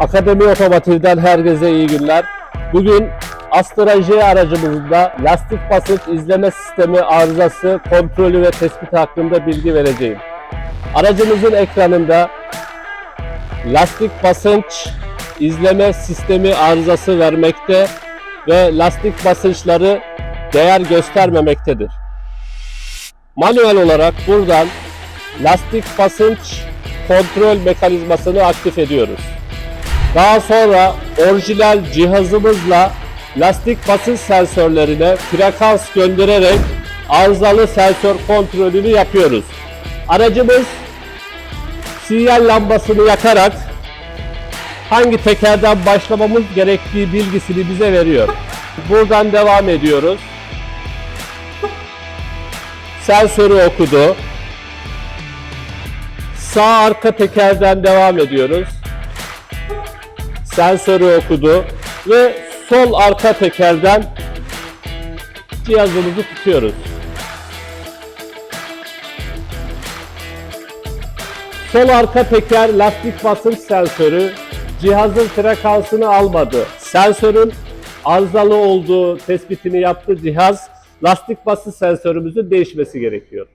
Akademi Otomotiv'den herkese iyi günler. Bugün Astra aracımızda lastik basınç izleme sistemi arızası kontrolü ve tespiti hakkında bilgi vereceğim. Aracımızın ekranında lastik basınç izleme sistemi arızası vermekte ve lastik basınçları değer göstermemektedir. Manuel olarak buradan lastik basınç kontrol mekanizmasını aktif ediyoruz. Daha sonra orijinal cihazımızla lastik basınç sensörlerine frekans göndererek arızalı sensör kontrolünü yapıyoruz. Aracımız sinyal lambasını yakarak hangi tekerden başlamamız gerektiği bilgisini bize veriyor. Buradan devam ediyoruz. Sensörü okudu. Sağ arka tekerden devam ediyoruz. Sensörü okudu ve sol arka tekerden cihazımızı tutuyoruz. Sol arka teker lastik basınç sensörü cihazın frekansını almadı. Sensörün arızalı olduğu tespitini yaptı cihaz. Lastik basınç sensörümüzün değişmesi gerekiyor.